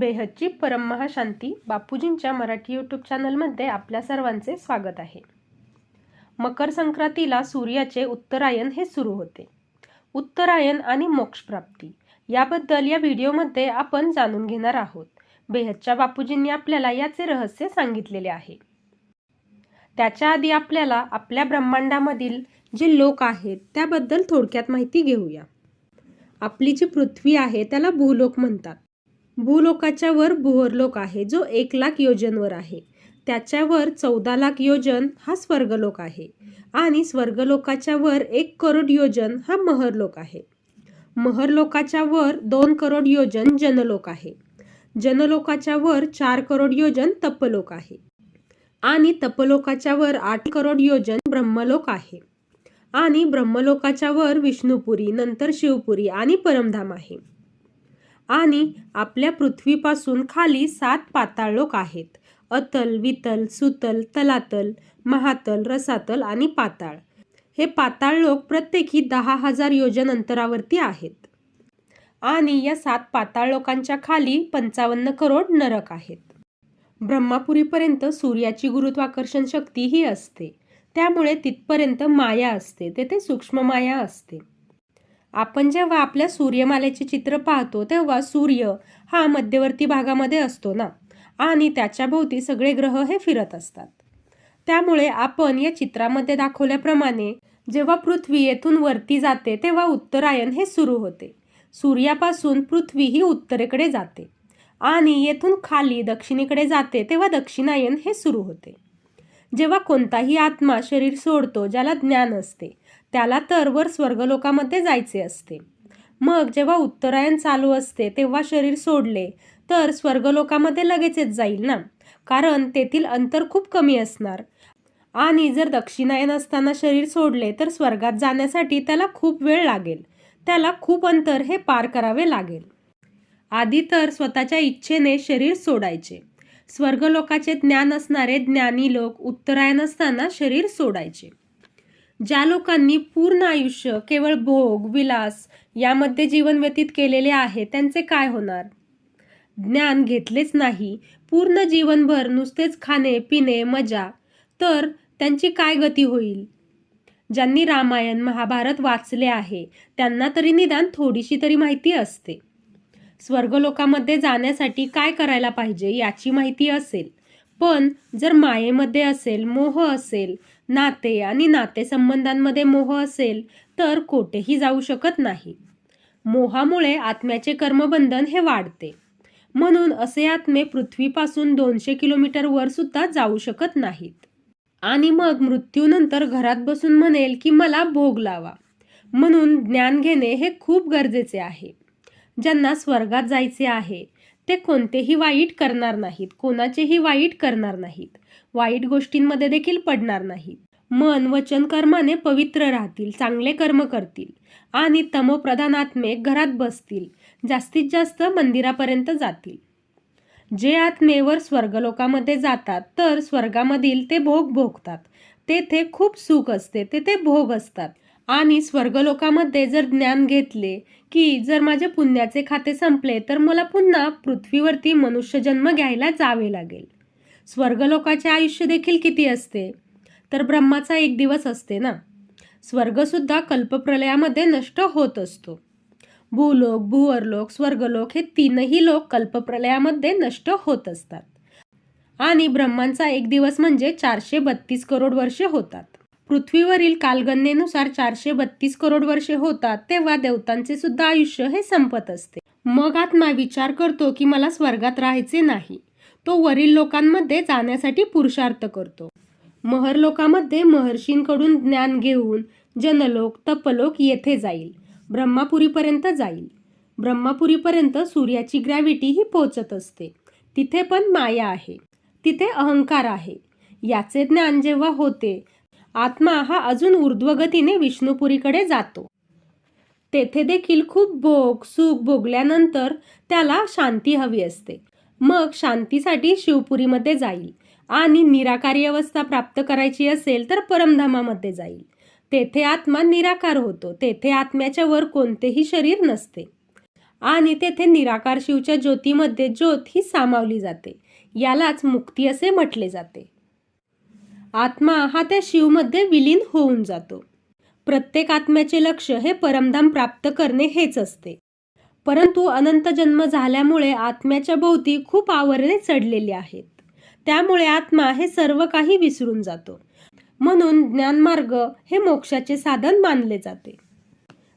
बेहदची परममहाशांती बापूजींच्या मराठी यूट्यूब चॅनलमध्ये आपल्या सर्वांचे स्वागत आहे. मकर संक्रांतीला सूर्याचे उत्तरायण हे सुरू होते. उत्तरायण आणि मोक्षप्राप्ती याबद्दल या व्हिडिओमध्ये आपण जाणून घेणार आहोत. बेहदच्या बापूजींनी आपल्याला याचे रहस्य सांगितलेले आहे. त्याच्या आधी आपल्याला आपल्या ब्रह्मांडामधील जे लोक आहेत त्याबद्दल थोडक्यात माहिती घेऊया. आपली जी पृथ्वी आहे त्याला भूलोक म्हणतात. भूलोकाच्या वर भुवरलोक आहे जो एक लाख योजनवर आहे. त्याच्यावर चौदा लाख योजन हा स्वर्गलोक आहे आणि स्वर्गलोकाच्या वर एक करोड योजन हा महरलोक आहे. महरलोकाच्या वर दोन करोड योजन जनलोक आहे. जनलोकाच्या वर चार करोड योजन तपलोक आहे आणि तपलोकाच्या वर आठ करोड योजन ब्रह्मलोक आहे आणि ब्रह्मलोकाच्या वर विष्णुपुरी नंतर शिवपुरी आणि परमधाम आहे. आणि आपल्या पृथ्वीपासून खाली सात पाताळ लोक आहेत. अतल वितल सुतल तलातल महातल रसातल आणि पाताळ. हे पाताळ लोक प्रत्येकी दहा हजार योजन अंतरावरती आहेत. आणि या सात पाताळ लोकांच्या खाली पंचावन्न करोड नरक आहेत. ब्रह्मापुरीपर्यंत सूर्याची गुरुत्वाकर्षण शक्ती ही असते. त्यामुळे तिथपर्यंत माया असते. तेथे सूक्ष्म माया असते. आपण जेव्हा आपल्या सूर्यमालेचे चित्र पाहतो तेव्हा सूर्य हा मध्यवर्ती भागामध्ये असतो ना? आणि त्याच्या भोवती सगळे ग्रह हे फिरत असतात. त्यामुळे आपण या चित्रामध्ये दाखवल्याप्रमाणे जेव्हा पृथ्वी येथून वरती जाते तेव्हा उत्तरायण हे सुरू होते. सूर्यापासून पृथ्वी ही उत्तरेकडे जाते आणि येथून खाली दक्षिणेकडे जाते तेव्हा दक्षिणायन हे सुरू होते. जेव्हा कोणताही आत्मा शरीर सोडतो ज्याला ज्ञान असते त्याला तर वर स्वर्गलोकामध्ये जायचे असते. मग जेव्हा उत्तरायण चालू असते तेव्हा शरीर सोडले तर स्वर्गलोकामध्ये लगेचच जाईल ना? कारण तेथील अंतर खूप कमी असणार. आणि जर दक्षिणायन असताना शरीर सोडले तर स्वर्गात जाण्यासाठी त्याला खूप वेळ लागेल. त्याला खूप अंतर हे पार करावे लागेल. आधी तर स्वतःच्या इच्छेने शरीर सोडायचे. स्वर्गलोकाचे ज्ञान असणारे ज्ञानी लोक उत्तरायण असताना शरीर सोडायचे. ज्या लोकांनी पूर्ण आयुष्य केवळ भोग विलास यामध्ये जीवन व्यतीत केलेले आहे त्यांचे काय होणार? ज्ञान घेतलेच नाही. पूर्ण जीवनभर नुसतेच खाणे पिणे मजा. तर त्यांची काय गती होईल? ज्यांनी रामायण महाभारत वाचले आहे त्यांना तरी निदान थोडीशी तरी माहिती असते. स्वर्गलोकामध्ये जाण्यासाठी काय करायला पाहिजे याची माहिती असेल. पण जर मायेमध्ये असेल मोह असेल नाते आणि नातेसंबंधांमध्ये मोह असेल तर कोठेही जाऊ शकत नाही. मोहामुळे आत्म्याचे कर्मबंधन हे वाढते. म्हणून असे आत्मे पृथ्वीपासून दोनशे किलोमीटरवर सुद्धा जाऊ शकत नाहीत. आणि मग मृत्यूनंतर घरात बसून म्हणेल की मला भोग लावा. म्हणून ज्ञान घेणे हे खूप गरजेचे आहे. ज्यांना स्वर्गात जायचे आहे ते कोणतेही वाईट करणार नाहीत कोणाचेही वाईट करणार नाहीत. वाईट गोष्टींमध्ये देखील पडणार नाहीत मन वचन कर्माने पवित्र राहतील चांगले कर्म करतील आणि तमोप्रधान आत्मे घरात बसतील जास्तीत जास्त मंदिरापर्यंत जातील. जे आत्मेवर स्वर्गलोकामध्ये जातात तर स्वर्गामधील ते भोग भोगतात. तेथे खूप सुख असते तेथे भोग असतात. आणि स्वर्गलोकामध्ये जर ज्ञान घेतले की जर माझे पुण्याचे खाते संपले तर मला पुन्हा पृथ्वीवरती मनुष्यजन्म घ्यायला जावे लागेल. स्वर्गलोकाचे आयुष्य देखील किती असते? तर ब्रह्माचा एक दिवस असते ना? स्वर्गसुद्धा कल्पप्रलयामध्ये नष्ट होत असतो. भूलोक भूवरलोक स्वर्गलोक हे तीनही लोक कल्पप्रलयामध्ये नष्ट होत असतात. आणि ब्रह्मांचा एक दिवस म्हणजे चारशे बत्तीस करोड वर्षे होतात. पृथ्वीवरील कालगणनेनुसार चारशे बत्तीस करोड वर्षे होतात तेव्हा देवतांचे सुद्धा आयुष्य हे संपत असते. मग आत्मा विचार करतो की मला स्वर्गात राहायचे नाही. तो वरील लोकांमध्ये जाण्यासाठी पुरुषार्थ करतो. महरलोकामध्ये महर्षींकडून ज्ञान घेऊन जनलोक तपलोक येथे जाईल. ब्रह्मापुरीपर्यंत जाईल. ब्रह्मापुरीपर्यंत सूर्याची ग्रॅव्हिटी ही पोचत असते. तिथे पण माया आहे. तिथे अहंकार आहे. याचे ज्ञान जेव्हा होते आत्मा हा अजून ऊर्ध्वगतीने विष्णुपुरीकडे जातो. तेथे देखील खूप भोग सुख भोगल्यानंतर त्याला शांती हवी असते. मग शांतीसाठी शिवपुरीमध्ये जाईल आणि निराकारी अवस्था प्राप्त करायची असेल तर परमधामामध्ये जाईल. तेथे आत्मा निराकार होतो. तेथे आत्म्याच्या वर कोणतेही शरीर नसते. आणि तेथे निराकार शिवच्या ज्योतीमध्ये ज्योत ही सामावली जाते. यालाच मुक्ती असे म्हटले जाते. आत्मा हा त्या शिवमध्ये विलीन होऊन जातो. प्रत्येक आत्म्याचे लक्ष हे परमधाम प्राप्त करणे हेच असते. परंतु अनंत जन्म झाल्यामुळे आत्म्याच्या भोवती खूप आवरणे चढलेली आहेत. त्यामुळे आत्मा हे सर्व काही विसरून जातो. म्हणून ज्ञानमार्ग हे मोक्षाचे साधन मानले जाते.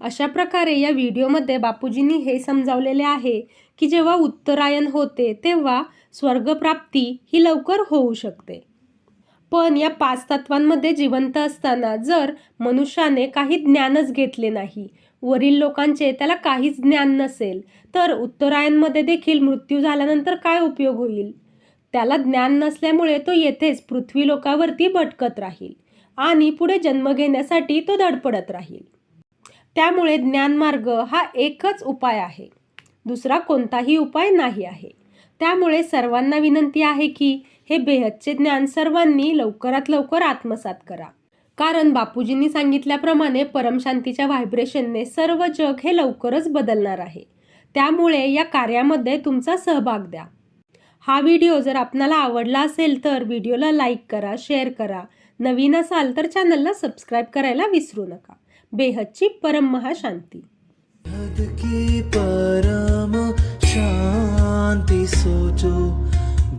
अशा प्रकारे या व्हिडिओमध्ये बापूजींनी हे समजावलेले आहे की जेव्हा उत्तरायण होते तेव्हा स्वर्गप्राप्ती ही लवकर होऊ शकते. पण या पाच तत्वांमध्ये जिवंत असताना जर मनुष्याने काही ज्ञानच घेतले नाही वरील लोकांचे त्याला काहीच ज्ञान नसेल तर उत्तरायणमध्ये देखील मृत्यू झाल्यानंतर काय उपयोग होईल? त्याला ज्ञान नसल्यामुळे तो येथेच पृथ्वी लोकावरती भटकत राहील आणि पुढे जन्म घेण्यासाठी तो धडपडत राहील. त्यामुळे ज्ञानमार्ग हा एकच उपाय आहे. दुसरा कोणताही उपाय नाही आहे. त्यामुळे सर्वांना विनंती आहे की हे बेहदचे ज्ञान सर्वांनी लवकरात लवकर आत्मसात करा. कारण बापूजींनी सांगितल्याप्रमाणे परमशांतीच्या व्हायब्रेशनने सर्व जग हे लवकरच बदलणार आहे. त्यामुळे या कार्यामध्ये तुमचा सहभाग द्या. हा व्हिडिओ जर आपणाला आवडला असेल तर व्हिडिओला लाईक करा शेअर करा. नवीन असाल तर चॅनलला सबस्क्राईब करायला विसरू नका. बेहदची परम महाशांती. की परम शांति सोचो.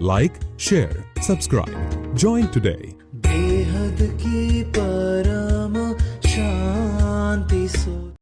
like, share, subscribe. Join today.